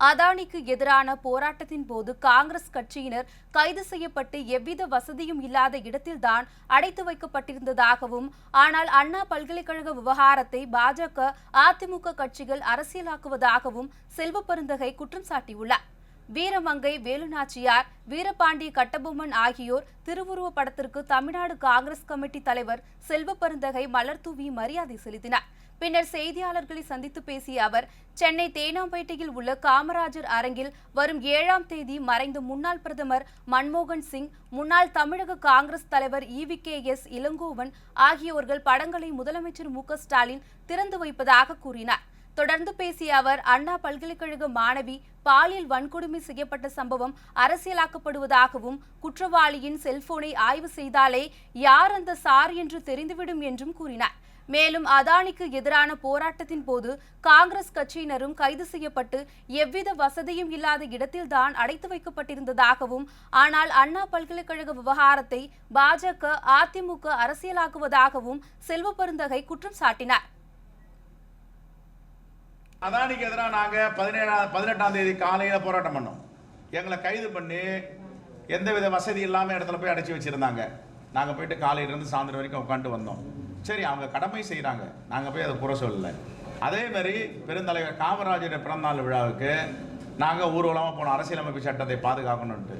அதானிக்கு எதிரான போராட்டத்தின் போது காங்கிரஸ் கட்சியினர் கைது செய்யப்பட்டு எவ்வித வசதியும் இல்லாத இடத்தில்தான் அடைத்து வைக்கப்பட்டிருந்ததாகவும் ஆனால் அண்ணா பல்கலைக்கழக விவகாரத்தை பாஜக அதிமுக கட்சிகள் அரசியலாக்குவதாகவும் செல்வ பெருந்தகை குற்றம் சாட்டியுள்ளார். வீரமங்கை வேலுநாச்சியார் வீரபாண்டிய கட்டபொம்மன் ஆகியோர் திருவுருவ படத்திற்கு தமிழ்நாடு காங்கிரஸ் கமிட்டி தலைவர் செல்வ பெருந்தகை மலர் தூவி மரியாதை செலுத்தினார். பின்னர் செய்தியாளர்களை சந்தித்து பேசிய அவர் சென்னை தேனாம்பேட்டையில் உள்ள காமராஜர் அரங்கில் வரும் ஏழாம் தேதி மறைந்த முன்னாள் பிரதமர் மன்மோகன் சிங் முன்னாள் தமிழக காங்கிரஸ் தலைவர் E V K S Elangovan ஆகியோர்கள் படங்களை முதலமைச்சர் மு ஸ்டாலின் திறந்து வைப்பதாக கூறினார். தொடர்ந்து பேசிய அவர் அண்ணா பல்கலைக்கழக மாணவி பாலியல் வன்கொடுமை செய்யப்பட்ட சம்பவம் அரசியலாக்கப்படுவதாகவும் குற்றவாளியின் செல்போனை ஆய்வு செய்தாலே யார் அந்த சார் என்று தெரிந்துவிடும் என்றும் கூறினார். மேலும் அதானிக்கு எதிரான போராட்டத்தின் போது காங்கிரஸ் கட்சியினரும் கைது செய்யப்பட்டு எவ்வித வசதியும் இல்லாத இடத்தில்தான் அடைத்து வைக்கப்பட்டிருந்ததாகவும் ஆனால் அண்ணா பல்கலைக்கழக விவகாரத்தை பாஜக அதிமுக அரசியலாக்குவதாகவும் செல்வ பெருந்தகை குற்றம் சாட்டினார். அதானிக்கு எதிராக நாங்கள் பதினேழாம் பதினெட்டாம் தேதி காலையில் போராட்டம் பண்ணோம். எங்களை கைது பண்ணி எந்தவித வசதி இல்லாமல் இடத்துல போய் அடைச்சி வச்சுருந்தாங்க. நாங்கள் போயிட்டு காலையிலேருந்து சாயந்தரம் வரைக்கும் உட்காந்து வந்தோம். சரி அவங்க கடமை செய்கிறாங்க நாங்கள் போய் அதை புற சொல்லலை. அதே மாதிரி பெருந்தலைவர் காமராஜருடைய பிறந்தநாள் விழாவுக்கு நாங்கள் ஊர்வலமாக போனோம். அரசியலமைப்பு சட்டத்தை பாதுகாக்கணுன்ட்டு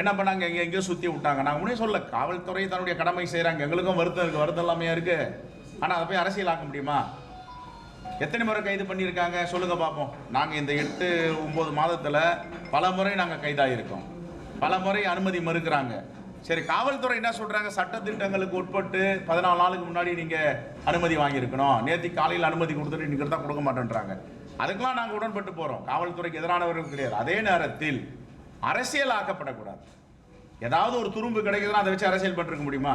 என்ன பண்ணாங்க? எங்கே எங்கேயோ சுற்றி விட்டாங்க. நாங்கள் முன்னே சொல்ல காவல்துறை தன்னுடைய கடமை செய்கிறாங்க எங்களுக்கும் வருத்தம் இருக்குது வருத்தம் இல்லாமையா இருக்குது ஆனால் அதை போய் அரசியலாக்க முடியுமா? எத்தனை முறை கைது பண்ணியிருக்காங்க? சொல்லுங்கள் பார்ப்போம் நாங்கள் இந்த எட்டு ஒம்பது மாதத்தில் பல முறை நாங்கள் கைதாகிருக்கோம் பல முறை அனுமதி மறுக்கிறாங்க. சரி காவல்துறை என்ன சொல்றாங்க? சட்டத்திட்டங்களுக்கு உட்பட்டு பதினாலு நாளுக்கு முன்னாடி நீங்க அனுமதி வாங்கியிருக்கணும். நேத்தி காலையில் அனுமதி கொடுத்துட்டு இன்னைக்கு தான் கொடுக்க மாட்டேன்றாங்க. அதுக்கெல்லாம் நாங்கள் உடன்பட்டு போறோம். காவல்துறைக்கு எதிரானவர்கள் கிடையாது. அதே நேரத்தில் அரசியல் ஆக்கப்படக்கூடாது. ஏதாவது ஒரு துரும்பு கிடைக்குதுன்னா அதை வச்சு அரசியல் பண்ணிருக்க முடியுமா?